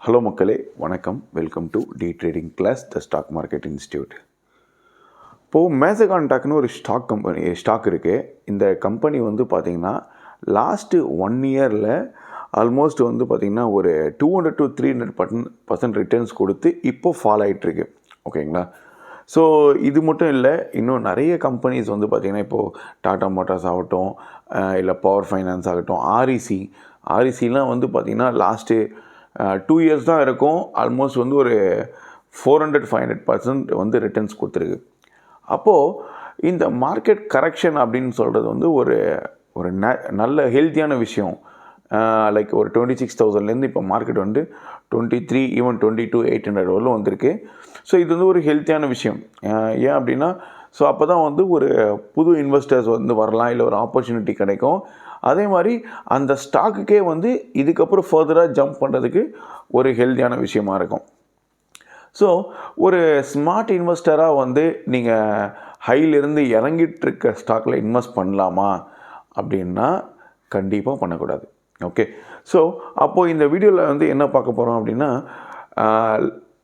Hello மக்களே. வணக்கம். Welcome to the trading class the stock market institute இப்போது மேசகான்டாக்னு ஒரு ஸ்டாக் கம்பெனி ஸ்டாக் இருக்குது இந்த கம்பெனி வந்து பார்த்திங்கன்னா லாஸ்ட்டு ஒன் இயரில் ஆல்மோஸ்ட் வந்து பார்த்திங்கன்னா ஒரு two hundred to three hundred person percent returns கொடுத்து இப்போ ஃபால் ஆகிட்டுருக்கு ஓகேங்களா ஸோ இது மட்டும் இல்லை இன்னும் நிறைய கம்பெனிஸ் வந்து பார்த்திங்கன்னா இப்போது டாடா மோட்டார்ஸ் ஆகட்டும் இல்லை பவர் ஃபைனான்ஸ் ஆகட்டும் ஆர்இசி ஆர்இசிலாம் வந்து பார்த்திங்கன்னா லாஸ்ட்டு டூ இயர்ஸ் தான் இருக்கும். ஆல்மோஸ்ட் வந்து ஒரு four hundred five hundred percent வந்து ரிட்டர்ன்ஸ் கொடுத்துருக்கு. அப்போது இந்த மார்க்கெட் கரெக்ஷன் அப்படின்னு சொல்கிறது வந்து ஒரு ஒரு ந நல்ல ஹெல்த்தியான விஷயம். லைக் ஒரு டுவெண்ட்டி சிக்ஸ் தௌசண்ட்லேருந்து இப்போ மார்க்கெட் வந்து twenty three even twenty two eight hundred வரலும் வந்திருக்கு. ஸோ இது வந்து ஒரு ஹெல்த்தியான விஷயம். ஏன் அப்படின்னா ஸோ அப்போ தான் வந்து ஒரு புது இன்வெஸ்டர்ஸ் வந்து வரலாம் இல்லை ஒரு ஆப்பர்ச்சுனிட்டி கிடைக்கும். அதே மாதிரி அந்த ஸ்டாக்குக்கே வந்து இதுக்கப்புறம் ஃபர்தராக ஜம்ப் பண்ணுறதுக்கு ஒரு ஹெல்த்தியான விஷயமா இருக்கும். ஸோ ஒரு ஸ்மார்ட் இன்வெஸ்டராக வந்து நீங்கள் ஹையிலிருந்து இறங்கிட்டுருக்க ஸ்டாக்கில் இன்வெஸ்ட் பண்ணலாமா? அப்படின்னா கண்டிப்பாக பண்ணக்கூடாது. ஓகே ஸோ அப்போது இந்த வீடியோவில் வந்து என்ன பார்க்க போகிறோம் அப்படின்னா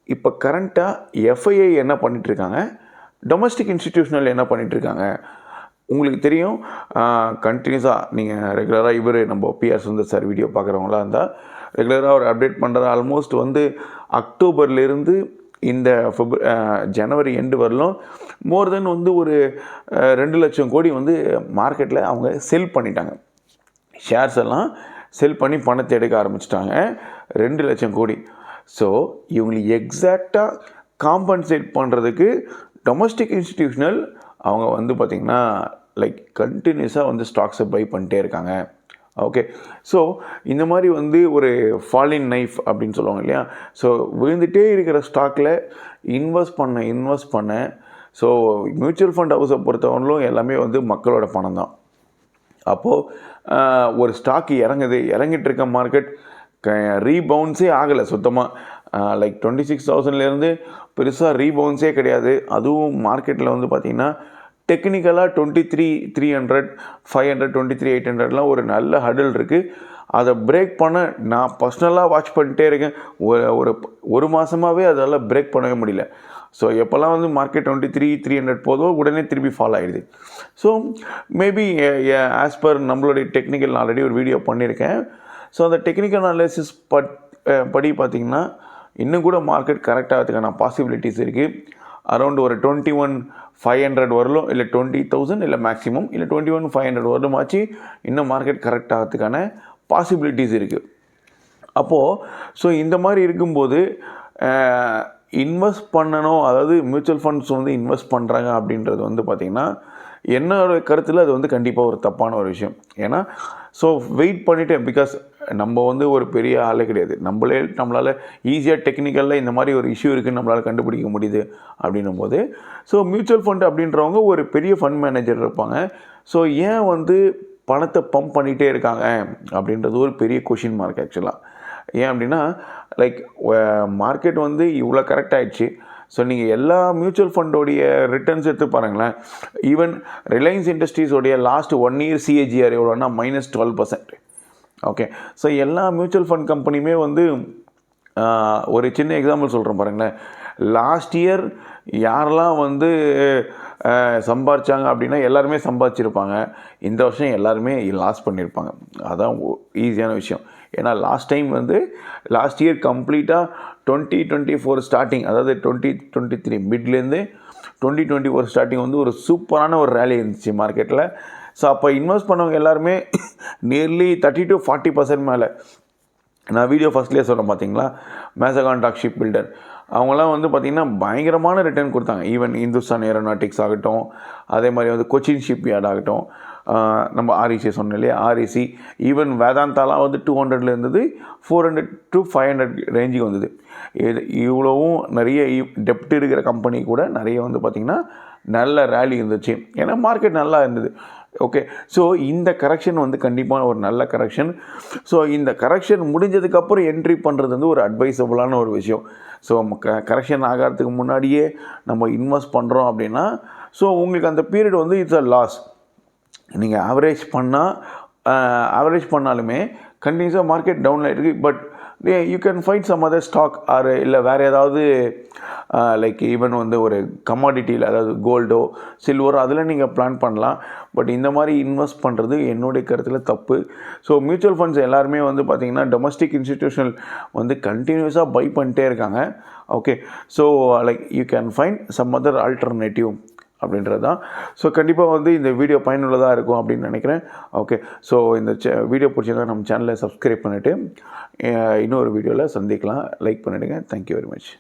இப்போ கரண்ட்டாக எஃப்ஐஐ என்ன பண்ணிகிட்ருக்காங்க டொமஸ்டிக் இன்ஸ்டிடியூஷனில் என்ன பண்ணிகிட்ருக்காங்க உங்களுக்கு தெரியும் கண்டினியூஸாக நீங்கள் ரெகுலராக இவர் நம்ம பிஆர் சுந்தர் சார் வீடியோ பார்க்குறவங்களா இருந்தால் ரெகுலராக ஒரு அப்டேட் பண்ணுறது ஆல்மோஸ்ட் வந்து அக்டோபர்லேருந்து இந்த ஃபிப்ர ஜனவரி எண்டு வரலும் மோர் தென் வந்து ஒரு ரெண்டு லட்சம் கோடி வந்து மார்க்கெட்டில் அவங்க செல் பண்ணிட்டாங்க. ஷேர்ஸ் எல்லாம் செல் பண்ணி பணத்தை எடுக்க ஆரம்பிச்சிட்டாங்க. ரெண்டு லட்சம் கோடி. ஸோ இவங்களுக்கு எக்ஸாக்டாக காம்பன்சேட் பண்ணுறதுக்கு டொமஸ்டிக் இன்ஸ்டிடியூஷனல் அவங்க வந்து பார்த்திங்கன்னா லைக் கண்டினியூஸாக வந்து ஸ்டாக்ஸை பை பண்ணிட்டே இருக்காங்க. ஓகே ஸோ இந்த மாதிரி வந்து ஒரு ஃபாலின் நைஃப் அப்படின்னு சொல்லுவாங்க இல்லையா? ஸோ விழுந்துட்டே இருக்கிற ஸ்டாக்கில் இன்வெஸ்ட் பண்ண இன்வெஸ்ட் பண்ண ஸோ மியூச்சுவல் ஃபண்ட் ஹவுஸை பொறுத்தவரையிலும் எல்லாமே வந்து மக்களோட பணம் தான். அப்போது ஒரு ஸ்டாக்கு இறங்குது இறங்கிட்டு இருக்க மார்க்கெட் ரீபவுன்ஸே ஆகலை சுத்தமாக லைக் டுவெண்ட்டி சிக்ஸ் தௌசண்ட்லேருந்து பெருசாக ரீபவுன்ஸே கிடையாது. அதுவும் மார்க்கெட்டில் வந்து பார்த்திங்கன்னா டெக்னிக்கலாக twenty three three hundred five hundred twenty three eight ஹண்ட்ரட்லாம் ஒரு நல்ல ஹடில் இருக்குது அதை பிரேக் பண்ண நான் பர்சனலாக வாட்ச் பண்ணிட்டே இருக்கேன். ஒரு ஒரு மாதமாகவே அதெல்லாம் பிரேக் பண்ணவே முடியல. ஸோ எப்போல்லாம் வந்து market twenty three three hundred போதோ உடனே திருப்பி ஃபால் ஆகிடுது ஸோ மேபி ஆஸ் பர் நம்மளுடைய டெக்னிக்கல் ஆல்ரெடி ஒரு வீடியோ பண்ணியிருக்கேன். ஸோ அந்த டெக்னிக்கல் அனாலிசிஸ் பட் படி பார்த்திங்கன்னா இன்னும் கூட மார்க்கெட் கரெக்ட் ஆகிறதுக்கான பாசிபிலிட்டிஸ் இருக்குது அரௌண்ட் ஒரு டுவெண்ட்டி ஒன் ஃபைவ் ஹண்ட்ரட் வரலும் இல்லை டுவெண்ட்டி தௌசண்ட் இல்லை மேக்ஸிமம் இல்லை டுவெண்ட்டி ஒன் ஃபைவ் ஹண்ட்ரட் வரலும் ஆச்சு இன்னும் மார்க்கெட் கரெக்ட் ஆகிறதுக்கான பாசிபிலிட்டிஸ் இருக்குது அப்போது ஸோ இந்த மாதிரி இருக்கும்போது இன்வெஸ்ட் பண்ணணும். அதாவது மியூச்சுவல் ஃபண்ட்ஸ் வந்து இன்வெஸ்ட் பண்ணுறாங்க அப்படின்றது வந்து பார்த்திங்கன்னா என்னோட கருத்தில் அது வந்து கண்டிப்பாக ஒரு தப்பான ஒரு விஷயம். ஏன்னா ஸோ வெயிட் பண்ணிவிட்டு பிகாஸ் நம்ம வந்து ஒரு பெரிய ஆளே கிடையாது. நம்மளே நம்மளால் ஈஸியாக டெக்னிக்கலில் இந்த மாதிரி ஒரு இஷ்யூ இருக்குதுன்னு நம்மளால் கண்டுபிடிக்க முடியுது அப்படின்னும் போது ஸோ மியூச்சுவல் ஃபண்ட் அப்படின்றவங்க ஒரு பெரிய ஃபண்ட் மேனேஜர் இருப்பாங்க. ஸோ ஏன் வந்து பணத்தை பம்ப் பண்ணிகிட்டே இருக்காங்க அப்படின்றது ஒரு பெரிய கொஷின் மார்க் ஆக்சுவலாக ஏன் அப்படின்னா லைக் மார்க்கெட் வந்து இவ்வளோ கரெக்ட் ஆகிடுச்சு ஸோ நீங்கள் எல்லா மியூச்சுவல் ஃபண்டோடைய ரிட்டர்ன்ஸ் எடுத்து பாருங்களேன். ஈவன் ரிலையன்ஸ் இண்டஸ்ட்ரீஸோடைய last one year CAGR எவ்வளோன்னா minus twelve percent okay so எல்லா மியூச்சுவல் ஃபண்ட் கம்பெனியுமே வந்து ஒரு சின்ன எக்ஸாம்பிள் சொல்கிறேன் பாருங்களேன். லாஸ்ட் இயர் யாரெல்லாம் வந்து சம்பாதிச்சாங்க அப்படின்னா எல்லாருமே சம்பாதிச்சிருப்பாங்க. இந்த வருஷம் எல்லாருமே லாஸ் பண்ணியிருப்பாங்க அதுதான் ஈஸியான விஷயம். ஏன்னா லாஸ்ட் டைம் வந்து லாஸ்ட் இயர் கம்ப்ளீட்டாக டுவெண்ட்டி டுவெண்ட்டி ஃபோர் ஸ்டார்டிங் அதாவது டுவெண்ட்டி டுவெண்ட்டி த்ரீ மிட்லேருந்து டுவெண்ட்டி டுவெண்ட்டி ஃபோர் ஸ்டார்டிங் வந்து ஒரு சூப்பரான ஒரு ரேலி இருந்துச்சு மார்க்கெட்டில் ஸோ அப்போ இன்வெஸ்ட் பண்ணவங்க எல்லாருமே nearly thirty to forty percent மேலே. நான் வீடியோ ஃபஸ்ட்லேயே சொன்னேன் பார்த்தீங்களா மேசகான் டாக் ஷிப் பில்டர் அவங்களாம் வந்து பார்த்திங்கன்னா பயங்கரமான ரிட்டர்ன் கொடுத்தாங்க. ஈவன் இந்துஸ்தான் ஏரோநாட்டிக்ஸ் ஆகட்டும் அதே மாதிரி வந்து கொச்சின் ஷிப் யார்ட் ஆகட்டும். நம்ம ஆர்இசி சொன்னோம் இல்லையா? ஆர்இசி ஈவன் வேதாந்தாலாம் வந்து டூ ஹண்ட்ரட்ல இருந்தது. Four hundred to five hundred ரேஞ்சுக்கு வந்தது. இது இவ்வளவும் நிறைய டெப்ட் இருக்கிற கம்பெனி கூட நிறைய வந்து பார்த்திங்கன்னா நல்ல ரேலி இருந்துச்சு. ஏன்னா மார்க்கெட் நல்லா இருந்தது. ஓகே ஸோ இந்த கரெக்ஷன் வந்து கண்டிப்பாக ஒரு நல்ல கரெக்ஷன் ஸோ இந்த கரெக்ஷன் முடிஞ்சதுக்கப்புறம் என்ட்ரி பண்ணுறது வந்து ஒரு அட்வைசபிளான ஒரு விஷயம். ஸோ க கரெக்ஷன் ஆகிறதுக்கு முன்னாடியே நம்ம இன்வெஸ்ட் பண்ணுறோம் அப்படின்னா ஸோ உங்களுக்கு அந்த பீரியட் வந்து இட்ஸ் அ லாஸ் நீங்கள் ஆவரேஜ் பண்ணால் ஆவரேஜ் பண்ணாலுமே கண்டினியூஸாக மார்க்கெட் டவுனில் இருக்குது but you can find some other stock or இல்லை வேறு ஏதாவது லைக் ஈவன் வந்து ஒரு கமாடிட்டியில் அதாவது கோல்டோ சில்வரோ அதில் நீங்கள் பிளான் பண்ணலாம். பட் இந்த மாதிரி இன்வெஸ்ட் பண்ணுறது என்னுடைய கருத்தில் தப்பு. ஸோ மியூச்சுவல் ஃபண்ட்ஸ் எல்லாருமே வந்து பார்த்திங்கன்னா டொமஸ்டிக் இன்ஸ்டிடியூஷனல் வந்து கண்டினியூஸாக பை பண்ணிட்டே இருக்காங்க. Okay so like you can find some other alternative அப்படின்றது தான் ஸோ கண்டிப்பாக வந்து இந்த வீடியோ பயனுள்ளதாக இருக்கும் அப்படின்னு நினைக்கிறேன். ஓகே ஸோ இந்த வீடியோ பிடிச்சிருந்தா நம்ம சேனலை சப்ஸ்கிரைப் பண்ணிவிட்டு இன்னொரு வீடியோவில் சந்திக்கலாம். லைக் பண்ணிவிடுங்க தேங்க்யூ வெரி மச்